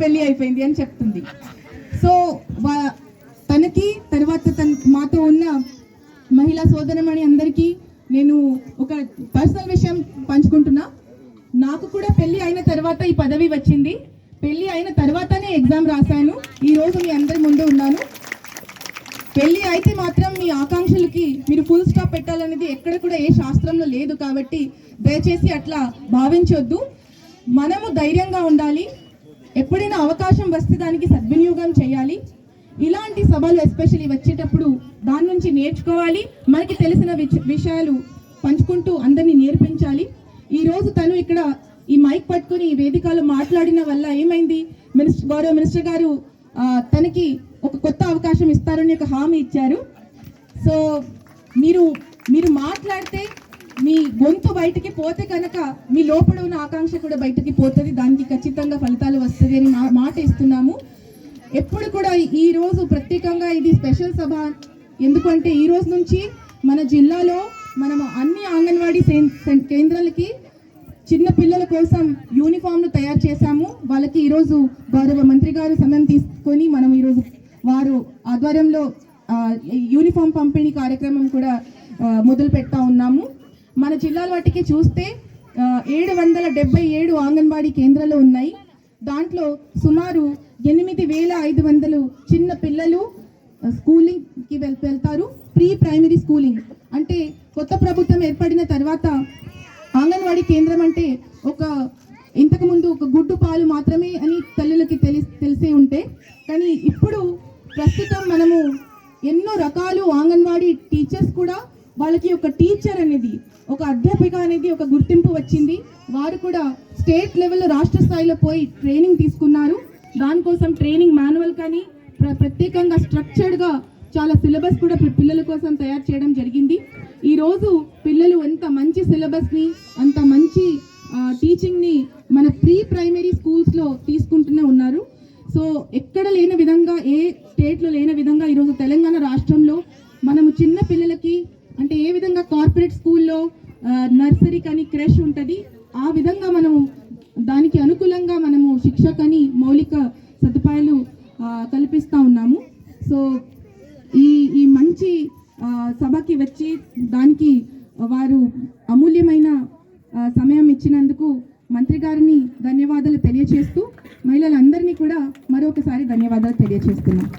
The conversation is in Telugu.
పెళ్ళి అయిపోయింది అని చెప్తుంది. సో వా- తనకి తర్వాత తన మాతో ఉన్న మహిళా సోదరమణి అందరికీ నేను ఒక పర్సనల్ విషయం పంచుకుంటున్నా. నాకు కూడా పెళ్ళి అయిన తర్వాత ఈ పదవి వచ్చింది. పెళ్ళి అయిన తర్వాతనే ఎగ్జామ్ రాశాను. ఈ రోజు మీ అందరి ముందు ఉన్నాను. పెళ్ళి అయితే మాత్రం మీ ఆకాంక్షలకి మీరు ఫుల్ స్టాప్ పెట్టాలనేది ఎక్కడ కూడా ఏ శాస్త్రంలో లేదు కాబట్టి దయచేసి అట్లా భావించొద్దు. మనము ధైర్యంగా ఉండాలి. ఎప్పుడైనా అవకాశం వస్తే దానికి సద్వినియోగం చేయాలి. ఇలాంటి సభలు ఎస్పెషల్లీ వచ్చేటప్పుడు దాని నుంచి నేర్చుకోవాలి. మనకి తెలిసిన విషయాలు పంచుకుంటూ అందరినీ నేర్పించాలి. ఈరోజు తను ఇక్కడ ఈ మైక్ పట్టుకుని ఈ వేదికలో మాట్లాడిన వల్ల ఏమైంది? మినిస్టర్ గౌరవ మినిస్టర్ గారు తనకి ఒక కొత్త అవకాశం ఇస్తారని ఒక హామీ ఇచ్చారు. సో మీరు మీరు మాట్లాడితే మీ గొంతు బయటికి పోతే కనుక మీ లోపల ఉన్న ఆకాంక్ష కూడా బయటికి పోతుంది. దానికి ఖచ్చితంగా ఫలితాలు వస్తుంది అని మా- మాట ఇస్తున్నాము. ఎప్పుడు కూడా ఈ రోజు ప్రత్యేకంగా ఇది స్పెషల్ సభ. ఎందుకంటే ఈ రోజు నుంచి మన జిల్లాలో మనం అన్ని అంగన్వాడీ కేంద్రాలకి చిన్న పిల్లల కోసం యూనిఫామ్లు తయారు చేశాము. వాళ్ళకి ఈరోజు గౌరవ మంత్రి గారు సమయం తీసుకొని మనం ఈరోజు వారు ఆధ్వర్యంలో యూనిఫామ్ పంపిణీ కార్యక్రమం కూడా మొదలు పెడతా ఉన్నాము. మన జిల్లాల వాటికి చూస్తే ఏడు వందల డెబ్బై ఏడు అంగన్వాడీ కేంద్రాలు ఉన్నాయి. దాంట్లో సుమారు ఎనిమిది వేల ఐదు వందలు చిన్న పిల్లలు స్కూలింగ్కి వెళ్ వెళ్తారు. ప్రీ ప్రైమరీ స్కూలింగ్. అంటే కొత్త ప్రభుత్వం ఏర్పడిన తర్వాత అంగన్వాడీ కేంద్రం అంటే ఒక ఇంతకుముందు ఒక గుడ్డు పాలు మాత్రమే అని తల్లులకి తెలి తెలిసే ఉంటే కానీ ఇప్పుడు ప్రస్తుతం మనము ఎన్నో రకాలు అంగన్వాడీ టీచర్స్ కూడా వాళ్ళకి ఒక టీచర్ అనేది ఒక అధ్యాపిక అనేది ఒక గుర్తింపు వచ్చింది. వారు కూడా స్టేట్ లెవెల్లో రాష్ట్ర స్థాయిలో పోయి ట్రైనింగ్ తీసుకున్నారు. దానికోసం ట్రైనింగ్ మాన్యువల్ కానీ ప్ర- ప్రత్యేకంగా స్ట్రక్చర్డ్గా చాలా సిలబస్ కూడా పిల్లల కోసం తయారు చేయడం జరిగింది. ఈరోజు పిల్లలు ఎంత మంచి సిలబస్ని అంత మంచి ఆ, టీచింగ్ని మన ప్రీ ప్రైమరీ స్కూల్స్లో తీసుకుంటూనే ఉన్నారు. సో ఎక్కడ లేని విధంగా ఏ స్టేట్లో లేని విధంగా ఈరోజు తెలంగాణ రాష్ట్రంలో మనము చిన్న పిల్లలు అంటే ఏ విధంగా కార్పొరేట్ స్కూల్లో నర్సరీ కానీ క్రష్ ఉంటుంది. ఆ విధంగా మనము దానికి అనుకూలంగా మనము శిక్షకని మౌలిక సదుపాయాలు కల్పిస్తూ ఉన్నాము. సో ఈ ఈ మంచి సభకి వచ్చి దానికి వారు అమూల్యమైన సమయం ఇచ్చినందుకు మంత్రి గారిని ధన్యవాదాలు తెలియచేస్తూ మహిళలందరినీ కూడా మరొకసారి ధన్యవాదాలు తెలియచేస్తున్నాం.